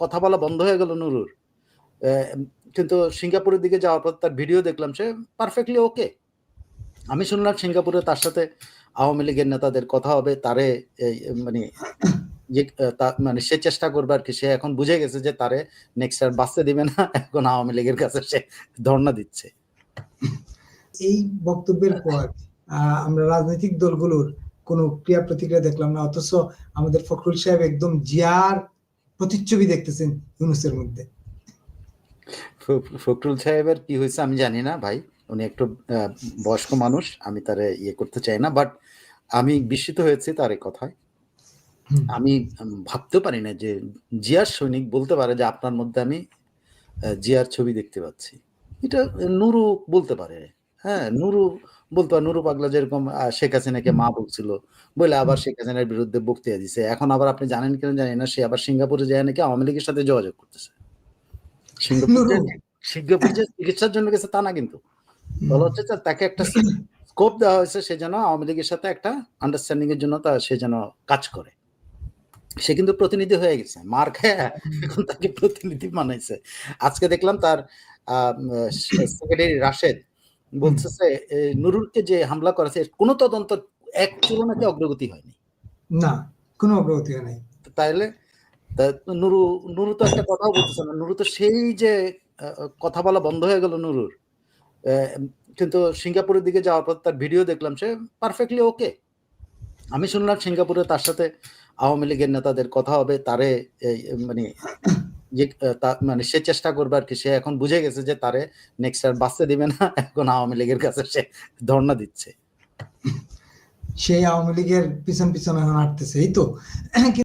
কথা বলা বন্ধ হয়ে গেল নুরুর। কিন্তু সিঙ্গাপুরের দিকে যাওয়ার পর তার ভিডিও দেখলাম সে পারফেক্টলি ওকে আমি শুনলাম সিঙ্গাপুরে তার সাথে আওয়ামী লীগের নেতাদের কথা হবে, তারে মানে যে মানে সে চেষ্টা করবে আর কি সে এখন বুঝে গেছে যে তারে নেক্সট আর বাঁচতে দিবে না, এখন আওয়ামী লীগের কাছে সে ধর্ণা দিচ্ছে। এই বক্তব্যের পর আমরা রাজনৈতিক দলগুলোর কোনো ক্রিয়া প্রতিক্রিয়া দেখলাম না, অথচ আমাদের ফখরুল সাহেব একদম জিয়ার প্রতিচ্ছবি দেখতেছেন ইউনুসের মধ্যে। ফখরুল সাহেবের কি হয়েছে আমি জানি না ভাই। উনি একটু বয়স্ক মানুষ আমি তারে ইয়ে করতে চাই না বাট আমি বিস্মিত হয়েছি তার এই কথায়। আমি ভাবতে পারি না যে জিয়ার সৈনিক বলতে পারে যে আপনার মধ্যে আমি জিয়ার ছবি দেখতে পাচ্ছি। এটা নুরু বলতে পারে। হ্যাঁ নুরু বলতো নুরু পাগলা যেরকম শেখ হাসিনাকে মা বলছিল বলে আবার শেখ হাসিনার বিরুদ্ধে বক্তৃতা দিছে। এখন আবার আপনি জানেন কিনা জানি না সে আবার সিঙ্গাপুরে যায় নাকি আওয়ামী লীগের সাথে যোগাযোগ করতেছে। সিঙ্গাপুর সিঙ্গাপুর যে চিকিৎসার জন্য গেছে তা না কিন্তু। বলা হচ্ছে তাকে একটা স্কোপ দেওয়া হয়েছে সে যেন আওয়ামী লীগের সাথে একটা আন্ডারস্ট্যান্ডিং এর জন্য তা সে যেন কাজ করে। সে কিন্তু প্রতিনিধি হয়ে গেছে। মার খায় এখন তাকে প্রতিনিধি বানাইছে। আজকে দেখলাম তার সেক্রেটারি রাশেদ বলতেছে নুরুলকে যে হামলা করেছে কোনো তদন্ত এক চুলো নাকি অগ্রগতি হয়নি। না কোনো অগ্রগতি হয় নাই। তাইলে নুরু নুরু তো একটা কথাও বলতেছে না। নুরু তো সেই যে কথা বলা বন্ধ হয়ে গেল নুরুর। কিন্তু সিঙ্গাপুরের দিকে যাওয়ার পর তার ভিডিও দেখলাম সে পারফেক্টলি ওকে। আমি শুনলাম সিঙ্গাপুরে তার সাথে আওয়ামী লীগের নেতাদের কথা হবে তারে মানে যে মানে সে চেষ্টা করবে আর কি, সে এখন বুঝে গেছে যে তারে নেক্সট আর বাঁচতে দিবে না, এখন আওয়ামী লীগের কাছে সে ধর্ণা দিচ্ছে। সেই আওয়ামী লীগের পিছন পিছন এখন হাঁটতেছে, এই তো।